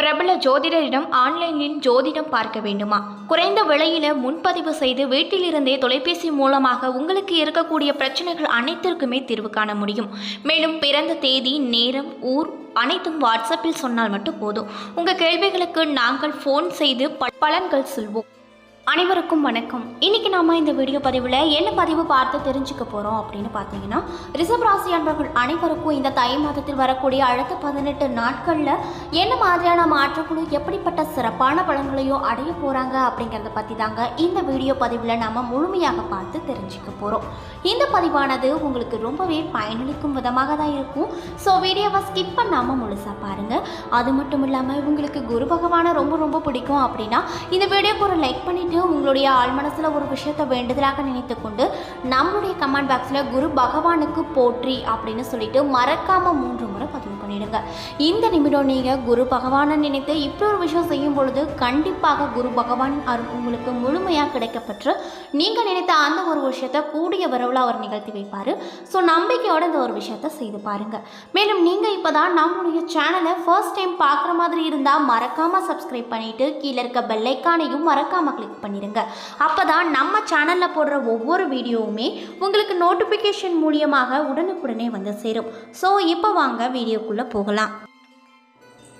பிரபல ஜோதிடரிடம் ஆன்லைனில் ஜோதிடம் பார்க்க வேண்டுமா? குறைந்த விலையில முன்பதிவு செய்து வீட்டிலிருந்தே தொலைபேசி மூலமாக உங்களுக்கு இருக்கக்கூடிய பிரச்சனைகள் அனைத்திற்குமே தீர்வு காண முடியும். மேலும் பிறந்த தேதி நேரம் ஊர் அனைத்தும் வாட்ஸ்அப்பில் சொன்னால் மட்டும் போதும். உங்கள் கேள்விகளுக்கு நாங்கள் ஃபோன் செய்து ப- பலன்கள் சொல்வோம். அனைவருக்கும் வணக்கம். இன்னைக்கு நாம இந்த வீடியோ பதிவில் என்ன பதிவு பார்த்து தெரிஞ்சுக்க போகிறோம் அப்படின்னு பார்த்தீங்கன்னா ரிசர்வ் ராசி அன்பர்கள் அனைவருக்கும் இந்த தை மாதத்தில் வரக்கூடிய அடுத்த பதினெட்டு நாட்களில் என்ன மாதிரியான மாற்றங்களும் எப்படிப்பட்ட சிறப்பான பலன்களையும் அடைய போகிறாங்க அப்படிங்கிறத பற்றி தாங்க இந்த வீடியோ பதிவில் நாம் முழுமையாக பார்த்து தெரிஞ்சுக்க போகிறோம் இந்த பதிவானது உங்களுக்கு ரொம்பவே பயனளிக்கும் விதமாக தான் இருக்கும். ஸோ வீடியோவை ஸ்கிப் பண்ணாமல் முழுசாக பாருங்கள் அது மட்டும் இல்லாமல் உங்களுக்கு குரு பகவானை ரொம்ப ரொம்ப பிடிக்கும் அப்படின்னா இந்த வீடியோக்கு ஒரு லைக் பண்ணிவிட்டு உங்களுடைய ஆழ்மனசில் ஒரு விஷயத்தை வேண்டுதலாக நினைத்து கொண்டு நம்மளுடைய கமெண்ட் பாக்ஸில் குரு பகவானுக்கு போற்றி அப்படின்னு சொல்லிட்டு மறக்காமல் மூன்று முறை பண்ணிடுங்க. இந்த நிமிடம் நீங்கள் குரு பகவானை நினைத்து இப்படி ஒரு விஷயம் செய்யும் பொழுது கண்டிப்பாக குரு பகவானின் அருள் உங்களுக்கு முழுமையாக கிடைக்கப்பட்டு நீங்கள் நினைத்த அந்த ஒரு விஷயத்தை கூடிய விரைவில் அவர் நிகழ்த்தி வைப்பார். ஸோ நம்பிக்கையோட இந்த ஒரு விஷயத்தை செய்து பாருங்கள் மேலும் நீங்கள் இப்போ தான் நம்மளுடைய சேனலை ஃபர்ஸ்ட் டைம் பார்க்குற மாதிரி இருந்தால் மறக்காமல் சப்ஸ்கிரைப் பண்ணிவிட்டு கீழே இருக்க பெல்லைக்கானையும் மறக்காமல் கிளிக் பண்ணிடுங்க அப்போ தான் நம்ம சேனலில் போடுற ஒவ்வொரு வீடியோவுமே உங்களுக்கு நோட்டிஃபிகேஷன் மூலியமாக உடனுக்குடனே வந்து சேரும். ஸோ இப்போ வாங்க வீடியோக்குள்ளே போகலாம்.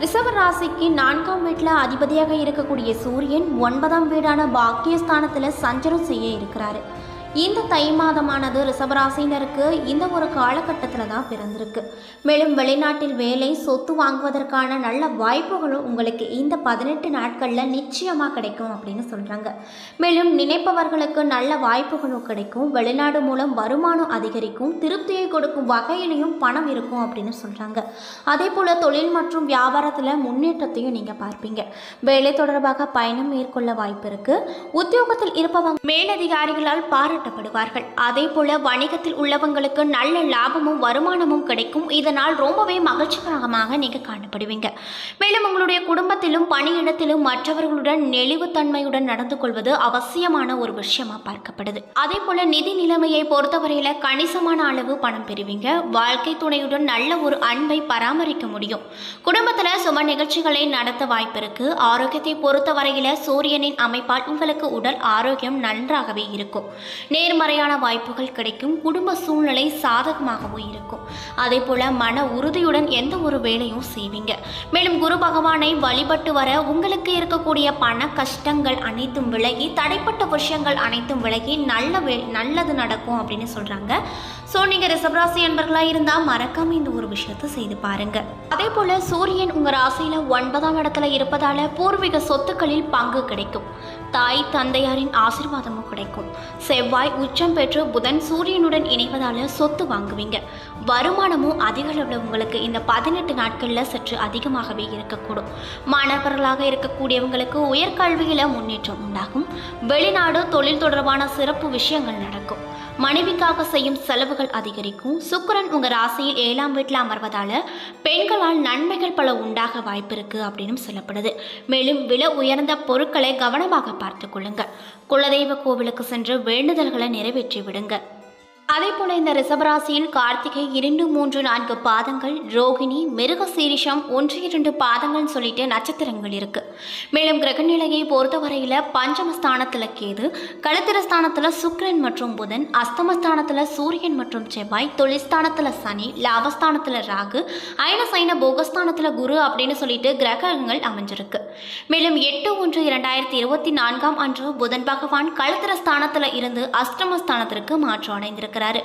ரிஷப ராசிக்கு நான்காம் வீட்டில் அதிபதியாக இருக்கக்கூடிய சூரியன் ஒன்பதாம் வீடான பாக்கியஸ்தானத்தில் சஞ்சரம் செய்ய இருக்கிறாரு. இந்த தை மாதமானது ரிஷபராசினருக்கு இந்த ஒரு காலகட்டத்தில் தான் பிறந்திருக்கு. மேலும் வெளிநாட்டில் வேலை சொத்து வாங்குவதற்கான நல்ல வாய்ப்புகளும் உங்களுக்கு இந்த பதினெட்டு நாட்களில் நிச்சயமாக கிடைக்கும் அப்படின்னு சொல்கிறாங்க மேலும் நினைப்பவர்களுக்கு நல்ல வாய்ப்புகளும் கிடைக்கும். வெளிநாடு மூலம் வருமானம் அதிகரிக்கும். திருப்தியை கொடுக்கும் வகையிலையும் பணம் இருக்கும் அப்படின்னு சொல்கிறாங்க அதே போல் தொழில் மற்றும் வியாபாரத்தில் முன்னேற்றத்தையும் நீங்கள் பார்ப்பீங்க. வேலை தொடர்பாக பயணம் மேற்கொள்ள வாய்ப்பு இருக்குது உத்தியோகத்தில் இருப்பவங்க மேலதிகாரிகளால் பாராட்டப்படுவார்கள் அதே போல வணிகத்தில் உள்ளவங்களுக்கு நல்ல லாபமும் வருமானமும் கிடைக்கும். இதனால் ரொம்பவே மகிழ்ச்சிகரமாக நீங்கள் காணப்படுவீங்க. மேலும் உங்களுடைய குடும்பத்திலும் பணியிடத்திலும் மற்றவர்களுடன் நெளிவுத்தன்மையுடன் நடந்து கொள்வது அவசியமான ஒரு விஷயமா பார்க்கப்படுது. அதே போல நிதி நிலைமையை பொறுத்தவரையில கணிசமான அளவு பணம் பெறுவீங்க. வாழ்க்கை துணையுடன் நல்ல ஒரு அன்பை பராமரிக்க முடியும். குடும்பத்துல சும நிகழ்ச்சிகளை நடத்த வாய்ப்பிருக்கு ஆரோக்கியத்தை பொறுத்தவரையில சூரியனின் அமைப்பால் உங்களுக்கு உடல் ஆரோக்கியம் நன்றாகவே இருக்கும். நேர்மறையான வாய்ப்புகள் கிடைக்கும். குடும்ப சூழ்நிலை சாதகமாகவும் இருக்கும். அதே போல மன உறுதியுடன் எந்த ஒரு வேலையும் செய்வீங்க. மேலும் குரு பகவானை வழிபட்டு வர உங்களுக்கு இருக்கக்கூடிய பண கஷ்டங்கள் அனைத்தும் விலகி தடைப்பட்ட விஷயங்கள் அனைத்தும் விலகி நல்ல வே நல்லது நடக்கும் அப்படின்னு சொல்றாங்க. ஸோ நீங்கள் ரிஷபராசி என்பர்களாக இருந்தால் மறக்காமல் இந்த ஒரு விஷயத்தை செய்து பாருங்க. அதே போல் சூரியன் உங்கள் ராசியில் ஒன்பதாம் இடத்துல இருப்பதால் பூர்வீக சொத்துக்களில் பங்கு கிடைக்கும். தாய் தந்தையாரின் ஆசீர்வாதமும் கிடைக்கும். செவ்வாய் உச்சம் பெற்று புதன் சூரியனுடன் இணைவதால் சொத்து வாங்குவீங்க. வருமானமும் அதிக அளவில் உங்களுக்கு இந்த பதினெட்டு நாட்களில் சற்று அதிகமாகவே இருக்கக்கூடும். மாணவர்களாக இருக்கக்கூடியவங்களுக்கு உயர்கல்வியில் முன்னேற்றம் உண்டாகும். வெளிநாடு தொழில் தொடர்பான சிறப்பு விஷயங்கள் நடக்கும். மனைவிக்காக செய்யும் செலவுகள் அதிகரிக்கும். சுக்கரன் உங்கள் ராசியில் ஏழாம் வீட்டில் அமர்வதால் பெண்களால் நன்மைகள் பல உண்டாக வாய்ப்பு இருக்குது அப்படின்னு சொல்லப்படுது. மேலும் விலை உயர்ந்த பொருட்களை கவனமாக பார்த்து கொள்ளுங்கள் குலதெய்வ கோவிலுக்கு சென்று வேண்டுதல்களை நிறைவேற்றி விடுங்க அதே போல இந்த ரிசபராசியில் கார்த்திகை இரண்டு மூன்று நான்கு பாதங்கள் ரோகிணி மிருக சீரிஷம் ஒன்று இரண்டு பாதங்கள்னு சொல்லிட்டு நட்சத்திரங்கள் இருக்கு. மேலும் கிரகநிலையை பொறுத்தவரையில் பஞ்சமஸ்தானத்தில் கேது களத்திரஸ்தானத்தில் சுக்ரன் மற்றும் புதன் அஸ்தமஸ்தானத்தில் சூரியன் மற்றும் செவ்வாய் தொழில்ஸ்தானத்தில் சனி லாபஸ்தானத்தில் ராகு அயன சைன போகஸ்தானத்தில் குரு அப்படின்னு சொல்லிட்டு கிரகங்கள் அமைஞ்சிருக்கு. மேலும் எட்டு ஒன்று இரண்டாயிரத்தி இருபத்தி நான்காம் அன்று புதன் பகவான் களத்திரஸ்தானத்தில் இருந்து அஷ்டமஸ்தானத்திற்கு மாற்றம் அடைந்திருக்கு இருக்கிறாரு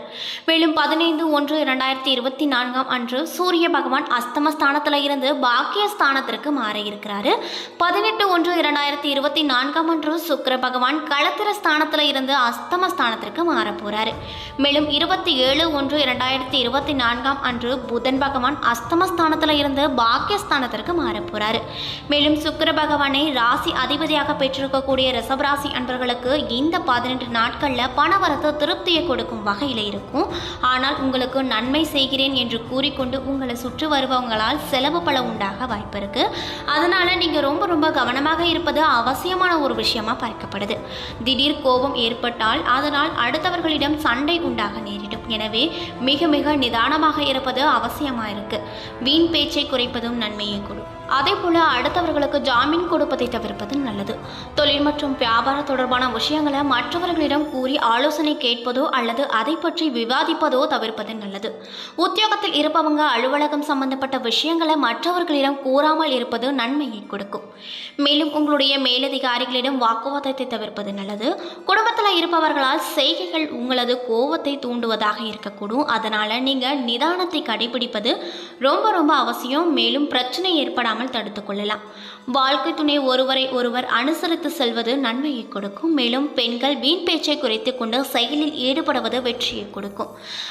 மேலும் பதினைந்து ஒன்று இரண்டாயிரத்தி இருபத்தி நான்காம் அன்று சூரிய பகவான் அஸ்தமஸ்தானத்தில் இருந்து பாக்கியஸ்தானத்திற்கு மாற இருக்கிறாரு பதினெட்டு ஒன்று இரண்டாயிரத்தி இருபத்தி நான்காம் அன்று சுக்கர பகவான் களத்திர ஸ்தானத்தில் இருந்து அஸ்தமஸ்தானத்திற்கு மாற போறாரு மேலும் இருபத்தி ஏழு ஒன்று இரண்டாயிரத்தி இருபத்தி நான்காம் அன்று புதன் பகவான் அஸ்தமஸ்தானத்தில் இருந்து பாக்கியஸ்தானத்திற்கு மாற போறாரு மேலும் சுக்கர பகவானை ராசி அதிபதியாக பெற்றிருக்கக்கூடிய ரிசபராசி அன்பர்களுக்கு இந்த பதினெட்டு நாட்களில் பணவரத்து திருப்தியை கொடுக்கும் வகையில் இருக்கும். ஆனால் உங்களுக்கு நன்மை செய்கிறேன் என்று கூறிக்கொண்டு உங்களை சுற்றி வருபவங்களால் செலவு பல உண்டாக வாய்ப்பு இருக்கு. அதனால நீங்கள் ரொம்ப ரொம்ப கவனமாக இருப்பது அவசியமான ஒரு விஷயமா பார்க்கப்படுது. திடீர் கோபம் ஏற்பட்டால் அதனால் அடுத்தவர்களிடம் சண்டை உண்டாக நேரிடும். எனவே மிக மிக நிதானமாக இருப்பது அவசியமாக இருக்கு. வீண் பேச்சை குறைப்பதும் நன்மையை கொடுக்கும் அதே போல அடுத்தவர்களுக்கு ஜாமீன் கொடுப்பதை தவிர்ப்பது நல்லது. தொழில் மற்றும் வியாபார தொடர்பான விஷயங்களை மற்றவர்களிடம் கூறி ஆலோசனை கேட்பதோ அல்லது அதை பற்றி விவாதிப்பதோ தவிர்ப்பது நல்லது. உத்தியோகத்தில் இருப்பவங்க அலுவலகம் சம்பந்தப்பட்ட விஷயங்களை மற்றவர்களிடம் கூறாமல் இருப்பது நன்மையை கொடுக்கும். மேலும் உங்களுடைய மேலதிகாரிகளிடம் வாக்குவாதத்தை தவிர்ப்பது நல்லது. குடும்பத்தில் இருப்பவர்களால் செய்கைகள் உங்களது கோபத்தை தூண்டுவதாக இருக்கக்கூடும். அதனால நீங்கள் நிதானத்தை கடைபிடிப்பது ரொம்ப ரொம்ப அவசியம். மேலும் பிரச்சனை ஏற்படாமல் தடுத்துக் கொள்ளலாம். வாழ்க்கை துணை ஒருவரை ஒருவர் அனுசரித்து செல்வது நன்மையை கொடுக்கும். மேலும் பெண்கள் வீண் பேச்சை குறைத்து கொண்டு செயலில் ஈடுபடுவது வெற்றியை கொடுக்கும்.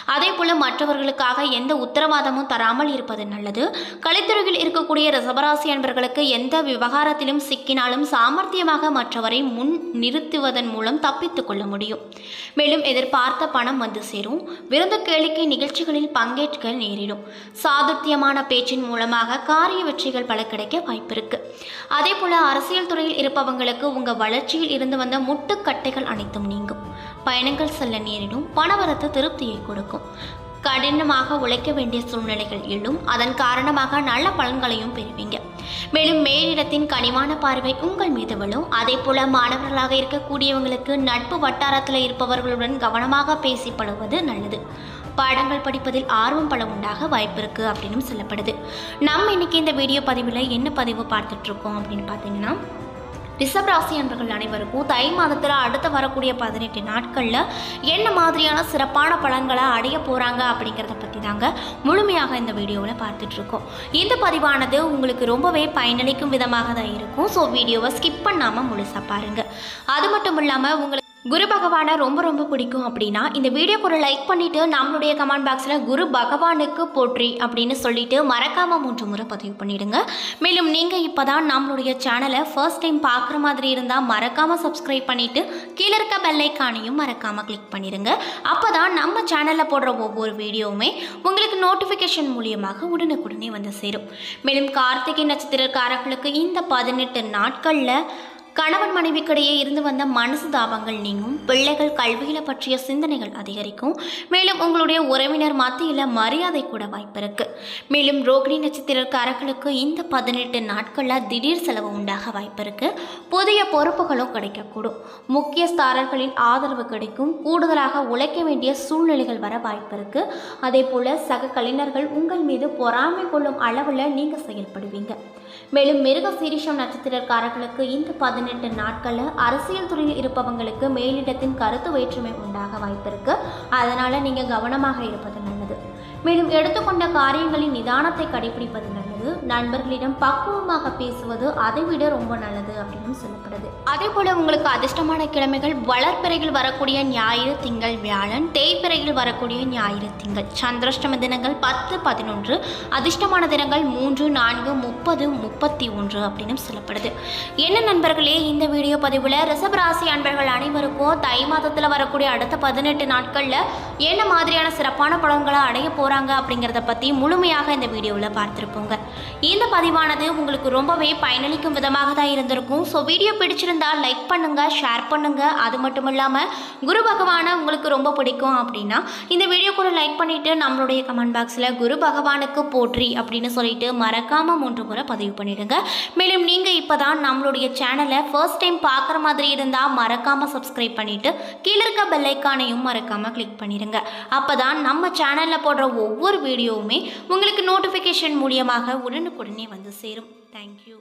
அதே போல மற்றவர்களுக்காக எந்த உத்தரவாதமும் தராமல் இருப்பது நல்லது. கலைத்துறையில் இருக்கக்கூடிய ரிசபராசி அன்பர்களுக்கு எந்த விவகாரத்திலும் சிக்கினாலும் சாமர்த்தியமாக மற்றவரை முன் நிறுத்துவதன் மூலம் தப்பித்துக் கொள்ள முடியும். மேலும் எதிர்பார்த்த பணம் வந்து சேரும். விருந்து கேளிக்கை நிகழ்ச்சிகளில் பங்கேற்க நேரிடும். சாதுர்த்தியமான பேச்சின் மூலமாக காரிய வெற்றிகள் பல கிடைக்க வாய்ப்பிருக்கு. அதே போல் அரசியல் துறையில் இருப்பவங்களுக்கு உங்கள் வளர்ச்சியில் இருந்து வந்த முட்டுக்கட்டைகள் அனைத்தும் நீங்கும். பயணங்கள் செல்ல நேரிடும் பணவரத்து திருப்தியை கொடுக்கும். கடினமாக உழைக்க வேண்டிய சூழ்நிலைகள் எழும். அதன் காரணமாக நல்ல பலன்களையும் பெறுவீங்க. மேலும் மேலிடத்தின் கனிவான பார்வை உங்கள் மீது விழும். அதே போல மாணவர்களாக இருக்கக்கூடியவங்களுக்கு நட்பு வட்டாரத்தில் இருப்பவர்களுடன் கவனமாக பேசி பழகுவது நல்லது. பாடங்கள் படிப்பதில் ஆர்வம் பல உண்டாக வாய்ப்பு இருக்குது அப்படின்னு சொல்லப்படுது. நம்ம இன்னைக்கு இந்த வீடியோ பதிவில் என்ன பதிவு பார்த்துட்ருக்கோம் அப்படின்னு பார்த்தீங்கன்னா ரிஷப் ராசி அன்பர்கள் அனைவருக்கும் தை மாதத்தில் அடுத்து வரக்கூடிய பதினெட்டு நாட்களில் என்ன மாதிரியான சிறப்பான பலன்களை அடைய போகிறாங்க அப்படிங்கிறத பற்றி தாங்க முழுமையாக இந்த வீடியோவில் பார்த்துட்ருக்கோம். இந்த பதிவானது உங்களுக்கு ரொம்பவே பயனளிக்கும் விதமாக தான் இருக்கும். ஸோ வீடியோவை ஸ்கிப் பண்ணாமல் முழுசாக பாருங்கள் அது மட்டும் இல்லாமல் உங்களுக்கு குரு பகவானை ரொம்ப ரொம்ப பிடிக்கும் அப்படின்னா இந்த வீடியோக்கு ஒரு லைக் பண்ணிட்டு நம்மளுடைய கமெண்ட் பாக்ஸில் குரு பகவானுக்கு போற்றி அப்படின்னு சொல்லிட்டு மறக்காமல் மூன்று முறை பதிவு பண்ணிடுங்க. மேலும் நீங்கள் இப்போ தான் நம்மளுடைய சேனலை ஃபர்ஸ்ட் டைம் பார்க்குற மாதிரி இருந்தால் மறக்காமல் சப்ஸ்கிரைப் பண்ணிவிட்டு கீழே இருக்க பெல்லைக்கானையும் மறக்காமல் கிளிக் பண்ணிடுங்க. அப்போ தான் நம்ம சேனலில் போடுற ஒவ்வொரு வீடியோவுமே உங்களுக்கு நோட்டிஃபிகேஷன் மூலியமாக உடனுக்குடனே வந்து சேரும். மேலும் கார்த்திகை நட்சத்திரக்காரர்களுக்கு இந்த பதினெட்டு நாட்களில் கணவன் மனைவிக்கிடையே இருந்து வந்த மனசு தாபங்கள் நீங்கும். பிள்ளைகள் கல்வியில் பற்றிய சிந்தனைகள் அதிகரிக்கும். மேலும் உங்களுடைய உறவினர் மத்தியில் மரியாதை கூட வாய்ப்பு இருக்கு மேலும் ரோகிணி நட்சத்திரக்காரர்களுக்கு இந்த பதினெட்டு நாட்களில் திடீர் செலவு உண்டாக வாய்ப்பு இருக்கு புதிய பொறுப்புகளும் கிடைக்கக்கூடும். முக்கியஸ்தாரர்களின் ஆதரவு கிடைக்கும். கூடுதலாக உழைக்க வேண்டிய சூழ்நிலைகள் வர வாய்ப்பு இருக்கு அதே போல சக கலைஞர்கள் உங்கள் மீது பொறாமை கொள்ளும் அளவில் நீங்கள் செயல்படுவீங்க. மேலும் மிருக சீரிஷம் நட்சத்திரக்காரர்களுக்கு இந்த பதினெட்டு நாட்களில் அரசியல் துறையில் இருப்பவங்களுக்கு மேலிடத்தின் கருத்து வேற்றுமை உண்டாக வாய்ப்பிருக்கு. அதனால நீங்க கவனமாக இருப்பது நல்லது. மேலும் எடுத்துக்கொண்ட காரியங்களின் நிதானத்தை கடைபிடிப்பது நல்லது. நண்பர்களிடம் பக்குவமாக பேசுவது அதை விட ரொம்ப நல்லது அப்படின்னு சொல்லப்படுது. அதே போல உங்களுக்கு அதிர்ஷ்டமான கிழமைகள் வளர்ப்பிறையில் வரக்கூடிய ஞாயிறு திங்கள் வியாழன் தேய்பிறையில் வரக்கூடிய ஞாயிறு திங்கள். சந்திரஷ்டம தினங்கள் பத்து பதினொன்று அதிர்ஷ்டமான தினங்கள் மூன்று நான்கு முப்பது முப்பத்தி ஒன்று அப்படின்னு சொல்லப்படுது. என்ன நண்பர்களே இந்த வீடியோ பதிவில் ரிசபராசி அன்பர்கள் அனைவருக்கும் தை மாதத்தில் வரக்கூடிய அடுத்த பதினெட்டு நாட்களில் என்ன மாதிரியான சிறப்பான பலன்களை அடைய போகிறாங்க அப்படிங்கிறத பற்றி முழுமையாக இந்த வீடியோவில் பார்த்துருப்போங்க. இந்த பதிவானது உங்களுக்கு ரொம்பவே பயனளிக்கும் விதமாக தான் இருந்திருக்கும். ஸோ வீடியோ பிடிச்சிருந்தா லைக் பண்ணுங்க ஷேர் பண்ணுங்க. அது மட்டும் இல்லாமல் குரு பகவானை உங்களுக்கு ரொம்ப பிடிக்கும் அப்படின்னா இந்த வீடியோ கூட லைக் பண்ணிட்டு நம்மளுடைய கமெண்ட் பாக்ஸில் குரு பகவானுக்கு போற்றி அப்படின்னு சொல்லிட்டு மறக்காம மூன்று முறை பதிவு பண்ணிடுங்க. மேலும் நீங்கள் இப்போ தான் நம்மளுடைய சேனலை ஃபர்ஸ்ட் டைம் பார்க்குற மாதிரி இருந்தால் மறக்காம சப்ஸ்கிரைப் பண்ணிட்டு கீழே இருக்க பெல்லைக்கானையும் மறக்காம கிளிக் பண்ணிடுங்க. அப்போ தான் நம்ம சேனலில் போடுற ஒவ்வொரு வீடியோவுமே உங்களுக்கு நோட்டிஃபிகேஷன் மூலியமாக உடனுக்குடனே வந்து சேரும். தேங்க்யூ